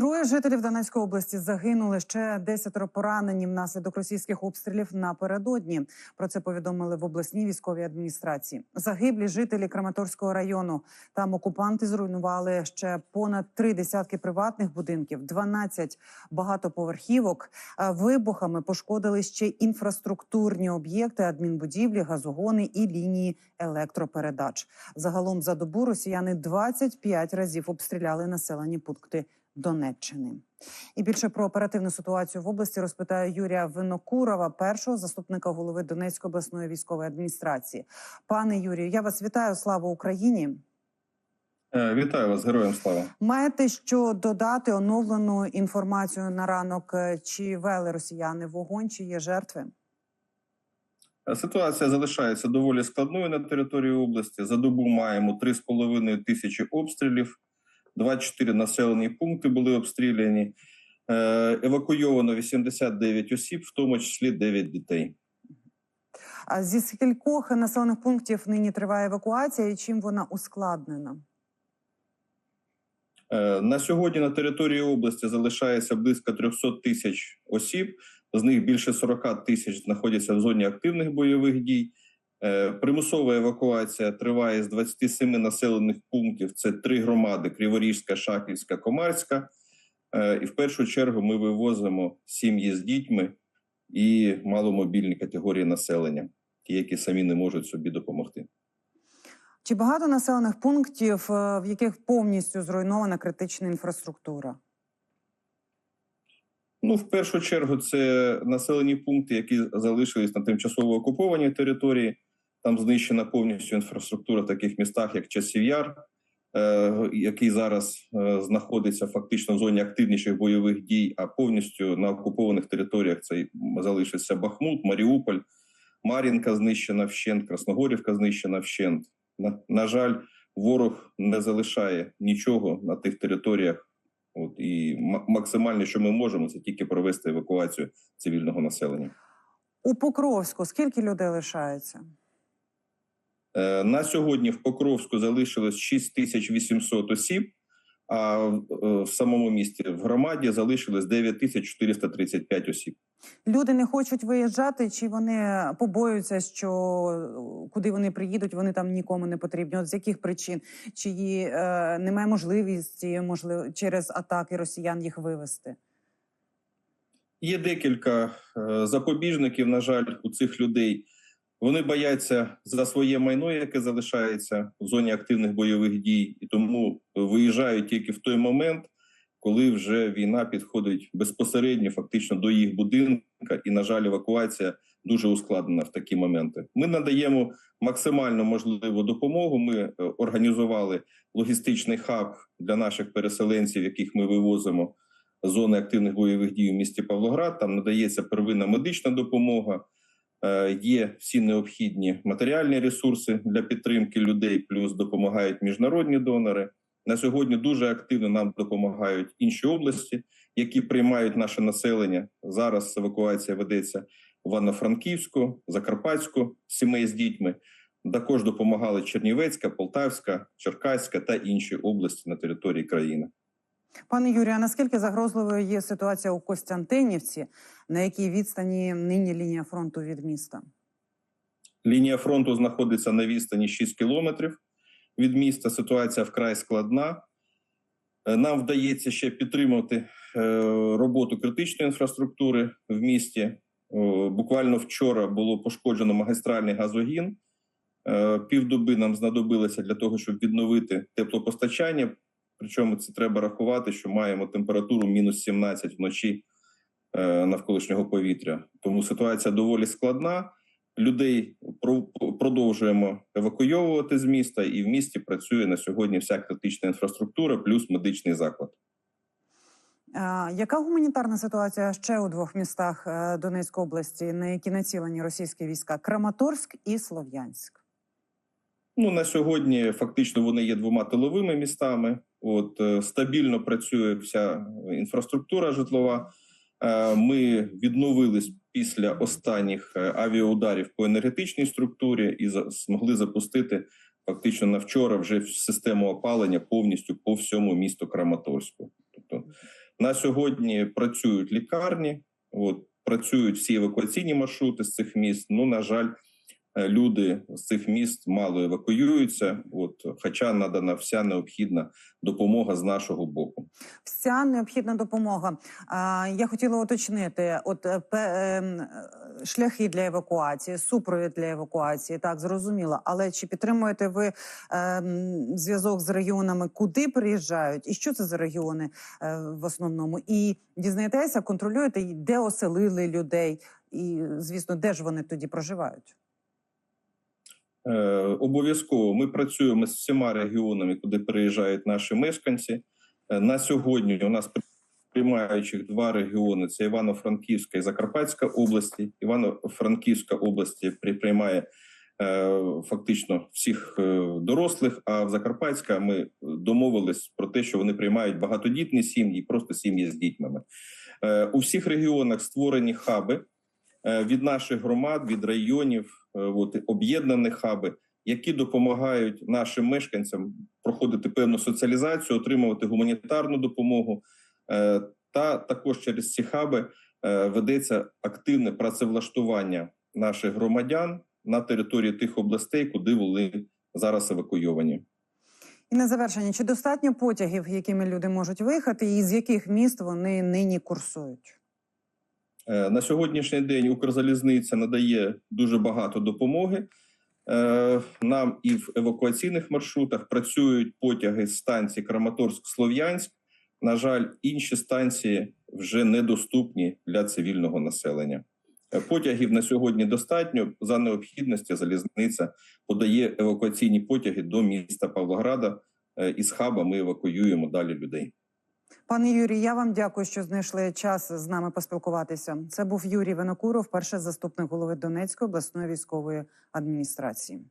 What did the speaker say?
Троє жителів Донецької області загинули ще десятеро поранені внаслідок російських обстрілів напередодні. Про це повідомили в обласній військовій адміністрації. Загиблі жителі Краматорського району. Там окупанти зруйнували ще понад три десятки приватних будинків, 12 багатоповерхівок. Вибухами пошкодили ще інфраструктурні об'єкти, адмінбудівлі, газогони і лінії електропередач. Загалом за добу росіяни 25 разів обстріляли населені пункти Донеччини. І більше про оперативну ситуацію в області розпитаю Юрія Винокурова, першого заступника голови Донецької обласної військової адміністрації. Пане Юрію, я вас вітаю. Слава Україні! Е, Вітаю вас, героям слава. Маєте що додати оновлену інформацію на ранок? Е, Чи вели росіяни вогонь, чи є жертви? Е, Ситуація залишається доволі складною на території області. За добу маємо 3,5 тисячі обстрілів, 24 населені пункти були обстріляні. Е, Евакуйовано 89 осіб, в тому числі 9 дітей. А зі скількох населених пунктів нині триває евакуація, і чим вона ускладнена? Е, На сьогодні на території області залишається близько 300 тисяч осіб. З них більше 40 тисяч знаходяться в зоні активних бойових дій. Е, Примусова евакуація триває з 27 населених пунктів. Це три громади: Криворіжська, Шахівська, Комарська. Е, І в першу чергу ми вивозимо сім'ї з дітьми і маломобільні категорії населення, ті, які самі не можуть собі допомогти. Чи багато населених пунктів, е, в яких повністю зруйнована критична інфраструктура? Ну, в першу чергу, це населені пункти, які залишились на тимчасово окупованій території. Там знищена повністю інфраструктура в таких містах, як Часів Яр, е, який зараз е, знаходиться фактично в зоні активніших бойових дій, а повністю на окупованих територіях це залишиться Бахмут, Маріуполь, Мар'їнка знищена вщент, Красногорівка знищена вщент. На, на жаль, ворог не залишає нічого на тих територіях. От і ма- максимально, що ми можемо, це тільки провести евакуацію цивільного населення. У Покровську скільки людей лишається? Е, на сьогодні в Покровську залишилось 6800 осіб, а в, е, самому місті в громаді залишилось 9435 осіб. Люди не хочуть виїжджати, чи вони побоюються, що е, куди вони приїдуть, вони там нікому не потрібні. От з яких причин? Чи е, немає можливості, можливо, через атаки росіян їх вивести? Є декілька запобіжників, на жаль, у цих людей. Вони бояться за своє майно, яке залишається в зоні активних бойових дій, і тому виїжджають тільки в той момент, коли вже війна підходить безпосередньо, фактично до їх будинка, і на жаль, евакуація дуже ускладнена в такі моменти. Ми надаємо максимально можливу допомогу. Ми е, організували логістичний хаб для наших переселенців, яких ми вивозимо з зони активних бойових дій у місті Павлоград. Там надається первинна медична допомога. Е, Є всі необхідні матеріальні ресурси для підтримки людей, плюс допомагають міжнародні донори. На сьогодні дуже активно нам допомагають інші області, які приймають наше населення. Зараз евакуація ведеться в Івано-Франківську, Закарпатську сімей з дітьми. Також допомагали Чернівецька, Полтавська, Черкаська та інші області на території країни. Пане Юрію, а наскільки загрозливою є ситуація у Костянтинівці, на якій відстані нині лінія фронту від міста? Лінія фронту знаходиться на відстані 6 кілометрів від міста. Ситуація вкрай складна. Е, Нам вдається ще підтримувати е, роботу критичної інфраструктури в місті. Буквально вчора було пошкоджено магістральний газогін. Е, Півдоби нам знадобилося для того, щоб відновити теплопостачання. Причому це треба рахувати, що маємо температуру мінус 17 вночі е, навколишнього повітря. Тому ситуація доволі складна. Людей продовжуємо евакуйовувати з міста, і в місті працює на сьогодні вся критична інфраструктура, плюс медичний заклад. А, яка гуманітарна ситуація ще у двох містах е, Донецької області, на які націлені російські війська? Краматорськ і Слов'янськ. Ну на сьогодні фактично вони є двома тиловими містами. От е, стабільно працює вся інфраструктура житлова. Е, Ми відновились після останніх е, авіаударів по енергетичній структурі і змогли запустити фактично на вчора вже систему опалення повністю по всьому місту Краматорську. Тобто На сьогодні працюють лікарні, от, працюють всі евакуаційні маршрути з цих міст. Ну, на жаль, е, люди з цих міст мало евакуюються, от, хоча надана вся необхідна допомога з нашого боку. Вся необхідна допомога. Я хотіла уточнити: от е, ем, е, шляхи для евакуації, супровід для евакуації, так зрозуміло. Але чи підтримуєте ви ем, зв'язок з регіонами, куди приїжджають, і що це за регіони е, в основному? І дізнаєтеся, контролюєте, де оселили людей, і звісно, де ж вони тоді проживають? Е, обов'язково ми працюємо з всіма регіонами, куди приїжджають наші мешканці. Е, на сьогодні у нас при- приймаючих два регіони: це Івано-Франківська і Закарпатська області. Івано-Франківська область при- приймає е, фактично всіх дорослих. А в Закарпатська ми домовились про те, що вони приймають багатодітні сім'ї, просто сім'ї з дітьми. У всіх регіонах створені хаби від наших громад, від районів, е, от, об'єднані хаби, які допомагають нашим мешканцям проходити певну соціалізацію, отримувати гуманітарну допомогу. Е, Та також через ці хаби е, ведеться активне працевлаштування наших громадян на території тих областей, куди вони зараз евакуйовані. І на завершення, чи достатньо потягів, якими люди можуть виїхати, і з яких міст вони нині курсують? Е, На сьогоднішній день Укрзалізниця надає дуже багато допомоги. Е, Нам і в евакуаційних маршрутах працюють потяги з станції Краматорськ-Слов'янськ. На жаль, інші станції вже недоступні для цивільного населення. Е, Потягів на сьогодні достатньо. За необхідності залізниця подає евакуаційні потяги до міста Павлограда. Із хаба ми евакуюємо далі людей. Пане Юрій, я вам дякую, що знайшли час з нами поспілкуватися. Це був Юрій Винокуров, перший заступник голови Донецької обласної військової адміністрації.